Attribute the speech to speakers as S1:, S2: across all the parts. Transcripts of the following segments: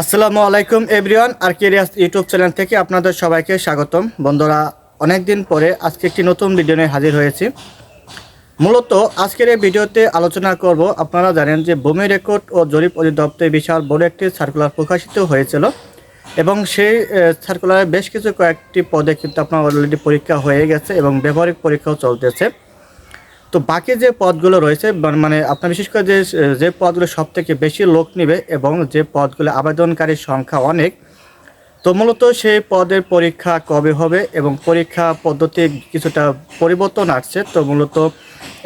S1: আসসালামু আলাইকুম, এভরিওয়ান। আর কেরিয়াস ইউটিউব চ্যানেল থেকে আপনাদের সবাইকে স্বাগতম। বন্ধুরা অনেক দিন পরে আজকে একটি নতুন ভিডিও নিয়ে হাজির হয়েছি। মূলত আজকের এই ভিডিওতে আলোচনা করব, আপনারা জানেন যে ভূমি রেকর্ড ও জরিপ অধিদপ্তরে বিশাল বড় একটি সার্কুলার প্রকাশিত হয়েছিল এবং সেই সার্কুলারে বেশ কিছু কয়েকটি পদে কিন্তু আপনার অলরেডি পরীক্ষা হয়ে গেছে এবং ব্যবহারিক পরীক্ষাও চলতেছে। তো বাকি যে পদগুলো রয়েছে মানে আপনার বিশেষ করে যে যে পদগুলো সব থেকে বেশি লোক নেবে এবং যে পদগুলো আবেদনকারীর সংখ্যা অনেক, তো মূলত সেই পদের পরীক্ষা কবে হবে এবং পরীক্ষা পদ্ধতি কিছুটা পরিবর্তন আসছে। তো মূলত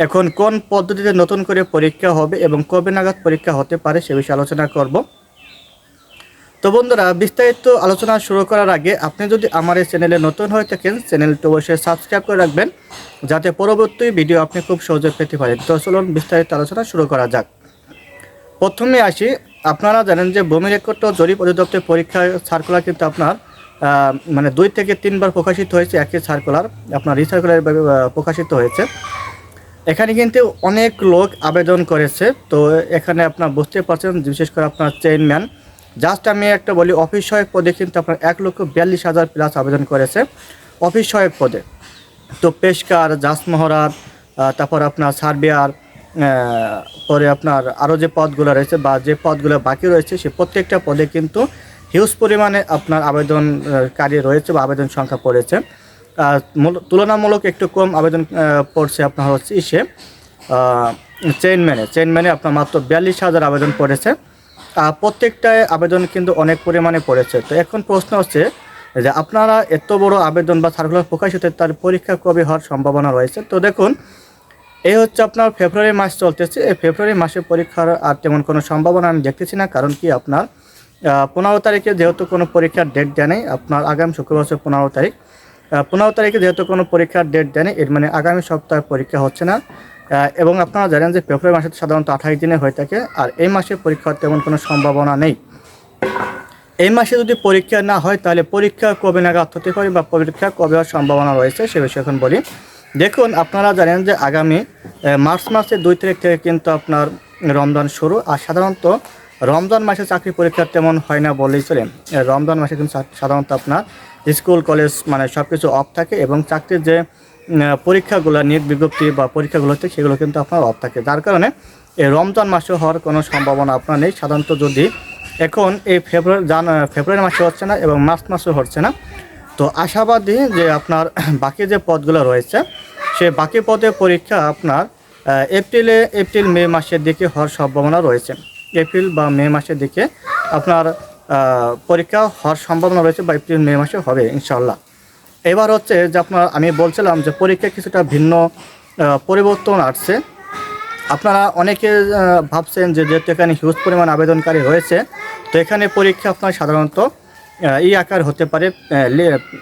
S1: এখন কোন পদ্ধতিতে নতুন করে পরীক্ষা হবে এবং কবে নাগাদ পরীক্ষা হতে পারে সে বিষয়ে আলোচনা করব। তো বন্ধুরা, বিস্তারিত আলোচনা শুরু করার আগে আপনি যদি আমার এই চ্যানেলে নতুন হয়ে থাকেন, চ্যানেলটি অবশ্যই সাবস্ক্রাইব করে রাখবেন। যাতে পরবর্তী ভিডিও আপনি খুব সহজে পেতে পারেন। তো চলুন বিস্তারিত আলোচনা শুরু করা যাক। প্রথমে আসি, আপনারা জানেন যে ভূমি রেকর্ড জরিপ অধিদপ্তর পরীক্ষা সার্কুলার কিন্তু আপনার মানে দুই থেকে তিনবার প্রকাশিত হয়েছে একই সার্কুলার আপনার রিসার্কুলার প্রকাশিত হয়েছে। এখানে কিন্তু অনেক লোক আবেদন করেছে, তো এখানে আপনার বুঝতে পারছেন, বিশেষ করে আপনার চেইনম্যান জাস্ট আমি একটা বলি, অফিস সহায়ক পদে কিন্তু আপনার এক লক্ষ বিয়াল্লিশ হাজার প্লাস আবেদন করেছে। অফিস সহায়ক পদে। তো পেশকার জাসমহরার তারপর আপনার সার্বিয়ার পরে আপনার আরও যে পদগুলো রয়েছে বা যে পদগুলো বাকি রয়েছে, সে প্রত্যেকটা পদে কিন্তু হিউজ পরিমাণে আপনার আবেদনকারী রয়েছে বা আবেদন সংখ্যা পড়েছে। তুলনামূলক একটু কম আবেদন পড়ছে আপনার হচ্ছে ইসে চেইনম্যানে চেইনম্যানে আপনার মাত্র বিয়াল্লিশ হাজার আবেদন পড়েছে। প্রত্যেকটায় আবেদন কিন্তু অনেক পরিমাণে পড়েছে। তো এখন প্রশ্ন হচ্ছে যে আপনারা এত বড় আবেদন বা সার্কুলার প্রকাশিত, তার পরীক্ষা কবে হওয়ার সম্ভাবনা রয়েছে? তো দেখুন, এই হচ্ছে আপনার ফেব্রুয়ারি মাস চলতেছে। এই ফেব্রুয়ারি মাসে পরীক্ষার আর তেমন কোনো সম্ভাবনা আমি দেখতেছি না, কারণ কি আপনার পনেরো তারিখে যেহেতু কোনো পরীক্ষার ডেট দেয় নেই, আপনার আগামী শুক্রবার পনেরো তারিখ পনেরো তারিখে যেহেতু কোনো পরীক্ষার ডেট দেয় এর মানে আগামী সপ্তাহে পরীক্ষা হচ্ছে না। এবং আপনারা জানেন যে ফেব্রুয়ারি মাসে সাধারণত আঠাশ দিনে হয়ে থাকে, আর এই মাসে পরীক্ষার তেমন কোনো সম্ভাবনা নেই। এই মাসে যদি পরীক্ষা না হয়, তাহলে পরীক্ষা কবে নাগাদ হতে পারে বা পরীক্ষা কবে হওয়ার সম্ভাবনা রয়েছে সে বিষয়ে এখন বলি। দেখুন, আপনারা জানেন যে আগামী মার্চ মাসের দুই তারিখ থেকে কিন্তু আপনার রমজান শুরু, আর সাধারণত রমজান মাসে চাকরি পরীক্ষা তেমন হয় না বলেই চলে। রমজান মাসে কিন্তু সাধারণত আপনার স্কুল, কলেজ মানে সব কিছু অফ থাকে এবং চাকরির যে পরীক্ষাগুলো, নিয়োগ বিজ্ঞপ্তি বা পরীক্ষাগুলো হচ্ছে, সেগুলো কিন্তু আপনার অফ থাকে। যার কারণে এই রমজান মাসে হওয়ার কোনো সম্ভাবনা আপনার নেই। সাধারণত যদি এখন এই ফেব্রুয়ারি, জান ফেব্রুয়ারি মাসে হচ্ছে না এবং মার্চ মাসে হচ্ছে না। তো আশাবাদী যে আপনার বাকি যে পদগুলো রয়েছে, সে বাকি পদের পরীক্ষা আপনার এপ্রিলে, এপ্রিল, মে মাসের দিকে হওয়ার সম্ভাবনা রয়েছে। এপ্রিল বা মে মাসের দিকে আপনার পরীক্ষা হওয়ার সম্ভাবনা রয়েছে বা এপ্রিল, মে মাসে হবে ইনশাল্লাহ এবার হচ্ছে যে আপনার, আমি বলছিলাম যে পরীক্ষা কিছুটা ভিন্ন পরিবর্তন আসছে। আপনারা অনেকে ভাবছেন যে যেহেতু এখানে হিউজ পরিমাণ আবেদনকারী রয়েছে তো এখানে পরীক্ষা আপনার সাধারণত ই আকার হতে পারে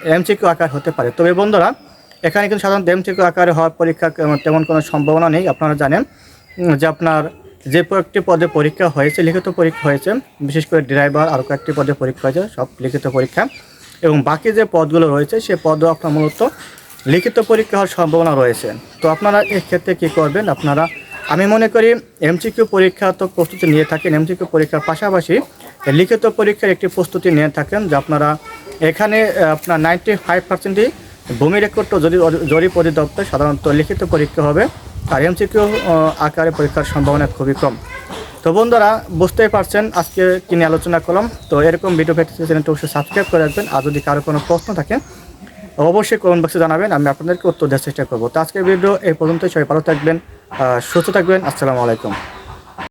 S1: এমসিকিউ আকার হতে পারে। তবে বন্ধুরা, এখানে কিন্তু সাধারণত এমসিকিউ আকারে হওয়ার পরীক্ষা তেমন- কোনো সম্ভাবনা নেই, আপনারা জানেন যে আপনার যে কয়েকটি পদে পরীক্ষা হয়েছে, লিখিত পরীক্ষা হয়েছে, বিশেষ করে ড্রাইভার আরও কয়েকটি পদে পরীক্ষা হয়েছে, সব লিখিত পরীক্ষা। এবং বাকি যে পদগুলো রয়েছে, সে পদও আপনার মূলত লিখিত পরীক্ষা হওয়ার সম্ভাবনা রয়েছে। তো আপনারা এক্ষেত্রে কী করবেন? আপনারা, আমি মনে করি, এমসিকিউ পরীক্ষা তো প্রস্তুতি নিয়ে থাকেন, এমসিকিউ পরীক্ষার পাশাপাশি লিখিত পরীক্ষার একটি প্রস্তুতি নিয়ে থাকেন যে আপনারা এখানে আপনার নাইনটি ফাইভ পার্সেন্টই ভূমি রেকর্ড জরিপ জরিপ অধিদপ্তর সাধারণত লিখিত পরীক্ষা হবে আর এমসিকিউ আকারে পরীক্ষার সম্ভাবনা খুবই কম। তো বন্ধুরা, বুঝতেই পারছেন আজকে কি নিয়ে আলোচনা করলাম। তো এরকম ভিডিও পেতে চ্যানেলটা অবশ্যই সাবস্ক্রাইব করে রাখবেন। আর যদি কারও কোনো প্রশ্ন থাকে, অবশ্যই কমেন্ট বক্সে জানাবেন, আমি আপনাদেরকে উত্তর দেওয়ার চেষ্টা করব। তো আজকের ভিডিও এই পর্যন্ত সবাই ভালো থাকবেন সুস্থ থাকবেন। আসসালামু আলাইকুম।